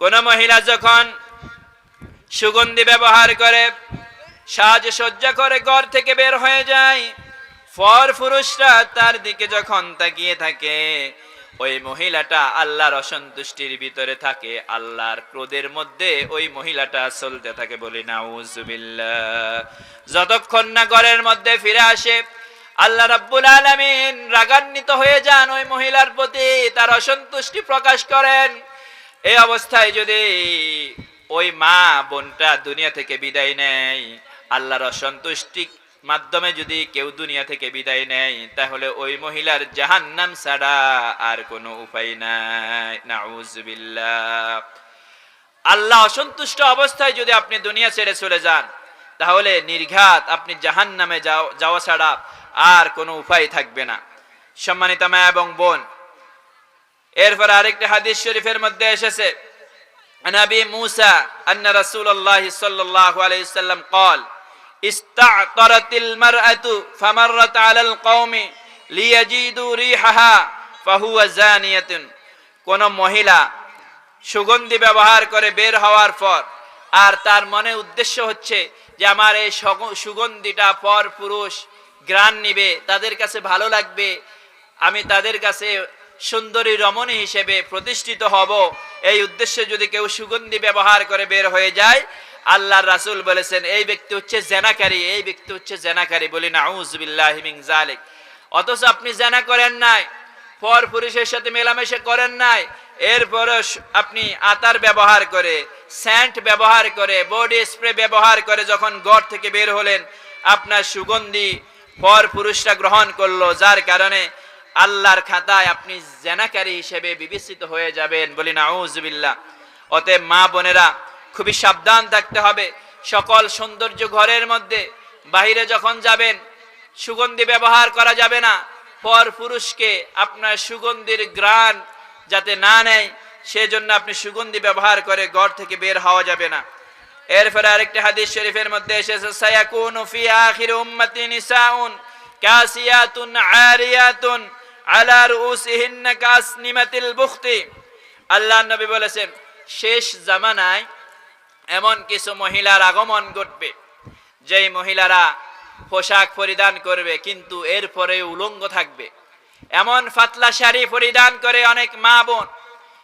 কোন মহিলা যখন সুগন্ধি ব্যবহার করে সাজসজ্জা করে ঘর থেকে বের হয়ে যায় ফর পুরুষরা তার দিকে যখন তাকিয়ে থাকে, ওই মহিলাটা আল্লাহর অসন্তুষ্টির ভিতরে থাকে, আল্লাহর ক্রোধের মধ্যে ওই মহিলাটা চলতে থাকে বলি নাউজুবিল্লাহ যতক্ষণ না ঘরের মধ্যে ফিরে আসে, আল্লাহ রাব্বুল আলামিন রাগান্বিত হয়ে যান ওই মহিলার প্রতি, তার অসন্তুষ্টি প্রকাশ করেন। এই অবস্থায় যদি ওই মা বোনটা দুনিয়া থেকে বিদায় নেয়, আল্লাহর অসন্তুষ্টি মাধ্যমে যদি কেউ দুনিয়া থেকে বিদায় নেয়, তাহলে ওই মহিলার জাহান্নাম ছাড়া আর কোনো উপায় নাই। নাউজুবিল্লাহ আল্লাহ অসন্তুষ্ট অবস্থায় যদি আপনি দুনিয়া ছেড়ে চলে যান, তাহলে নির্ঘাত আপনি জাহান নামে যাওয়া ছাড়া আর কোনো উপায় থাকবে না। সম্মানিত মা এবং বোন এরপর আরেকটি হাদিস শরীফের মধ্যে এসেছে عن ابي موسى ان رسول الله صلى الله عليه وسلم قال استعطرت المرأة فمرت على القوم ليجدوا ريحها فهو زانية কোন মহিলা সুগন্ধি ব্যবহার করে বের হওয়ার পর আর তার মনে উদ্দেশ্য হচ্ছে যে আমার এই সগ- সুগন্ধিটা পর পুরুষ গ্রাণ নিবে তাদের কাছে ভালো লাগবে আমি তাদের কাছে সুন্দরী রমণী হিসেবে প্রতিষ্ঠিত হব। এই উদ্দেশ্যে যদি কেউ সুগন্ধি ব্যবহার করে বের হয়ে যায়, আল্লাহর রাসুল বলেছেন, এই ব্যক্তি হচ্ছে জেনাকারী, এই ব্যক্তি হচ্ছে জেনাকারী। বলি না জালিক অথচ আপনি জেনা করেন নাই, পর পুরুষের সাথে মেলামেশা করেন নাই এরপরে আপনি আতার ব্যবহার করে, স্যান্ট ব্যবহার করে, বডি স্প্রে ব্যবহার করে যখন ঘর থেকে বের হলেন, আপনার সুগন্ধি পর পুরুষরা গ্রহণ করল, যার কারণে আল্লাহর খাতায় আপনি জেনাকারী হিসেবে বিবেচিত হয়ে যাবেন বলি না আউজবিল্লাহ অতএব মা বোনেরা, খুবই সাবধান থাকতে হবে। সকল সৌন্দর্য ঘরের মধ্যে। বাইরে যখন যাবেন, সুগন্ধি ব্যবহার করা যাবে না। পর পুরুষকে আপনার সুগন্ধির গ্রাণ যাতে না নেয়, সেজন্য আপনি সুগন্ধি ব্যবহার করে ঘর থেকে বের হওয়া যাবে না। এরপরে আরেকটি হাদিস শরীফের মধ্যে এসেছে, সায়াকুনু ফি আখির উম্মতি নিসাউন কাসিয়াতুন আরিয়াতুন আলা রুসিহিন্না কাসনিমাতিল বুখতি। আল্লাহ নবী বলেছেন, শেষ জামানায় এমন কিছু মহিলার আগমন ঘটবে, যেই মহিলারা পোশাক পরিধান করবে, কিন্তু এরপরে উলঙ্গ থাকবে। এমন ফাতলা শাড়ি পরিধান করে অনেক মা বোন,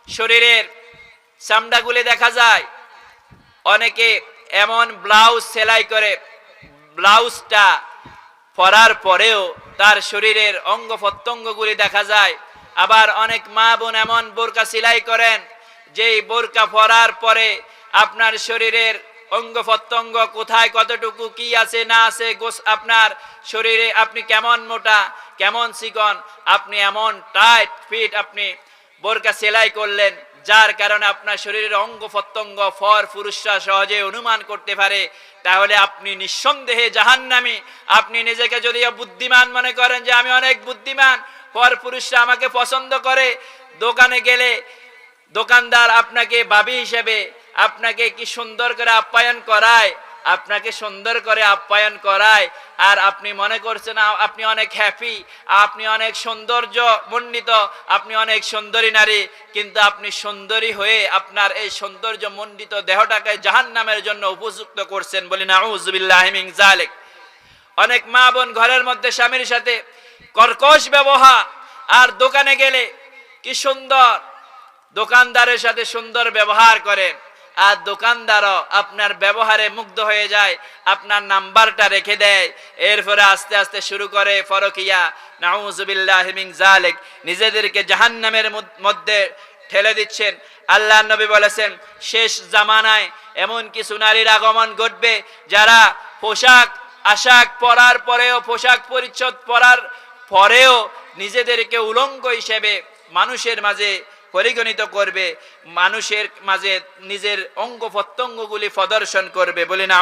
শরীরের চামড়াগুলি দেখা যায়, অনেকে এমন ব্লাউজ সেলাই করে, ব্লাউজটা পরার পরেও তার শরীরের অঙ্গ প্রত্যঙ্গগুলি দেখা যায়। আবার অনেক মা বোন এমন বোরকা সেলাই করেন, যেই বোরকা পরার পরে আপনার শরীরের অঙ্গ প্রত্যঙ্গ কোথায়, কতটুকু, কি আছে, না আছে, গোস আপনার শরীরে আপনি কেমন মোটা, কেমন চিকন, আপনি এমন টাইট ফিট আপনি বোরকা সেলাই করলেন। যার কারণে আপনার শরীরের অঙ্গ প্রত্যঙ্গ, ফর পুরুষরা সহজে অনুমান করতে পারে, তাহলে আপনি নিঃসন্দেহে জাহান্নামী। আপনি নিজেকে যদি বুদ্ধিমান মনে করেন যে আমি অনেক বুদ্ধিমান পর পুরুষরা আমাকে পছন্দ করে, দোকানে গেলে দোকানদার আপনাকে বাবি হিসেবে আপনাকে কি সুন্দর করে আপ্যায়ন করায় আপনাকে সুন্দর করে আপ্যায়ন করায়। আর আপনি মনে করছেন আপনি অনেক হ্যাপি আপনি অনেক সৌন্দর্য মণ্ডিত, আপনি অনেক সুন্দরী নারী, কিন্তু আপনি সুন্দরী হয়ে আপনার এই সৌন্দর্য মণ্ডিত দেহটাকে জাহান নামের জন্য উপযুক্ত করছেন বলি না মিন জালেক অনেক মা বোন ঘরের মধ্যে স্বামীর সাথে কর্কশ ব্যবহার, আর দোকানে গেলে কি সুন্দর, দোকানদারের সাথে সুন্দর ব্যবহার করেন। আর দোকানদারও আপনার ব্যবহারে মুগ্ধ হয়ে যায়, আপনার নাম্বারটা রেখে দেয়। এরপরে আস্তে আস্তে শুরু করে ফরকিয়া নাউজুবিল্লাহ মিন জালেক নিজেদেরকে জাহান্নামের মধ্যে ঠেলে দিচ্ছেন। আল্লাহ নবী বলেছেন, শেষ জামানায় এমন কিছু নারীর আগমন ঘটবে যারা পোশাক, আশাক পরার পরেও, পোশাক পরিচ্ছদ পরার পরেও নিজেদেরকে উলঙ্গ হিসেবে মানুষের মাঝে পরিগণিত করবে মানুষের মাঝে নিজের অঙ্গ প্রত্যঙ্গগুলি প্রদর্শন করবে বলে না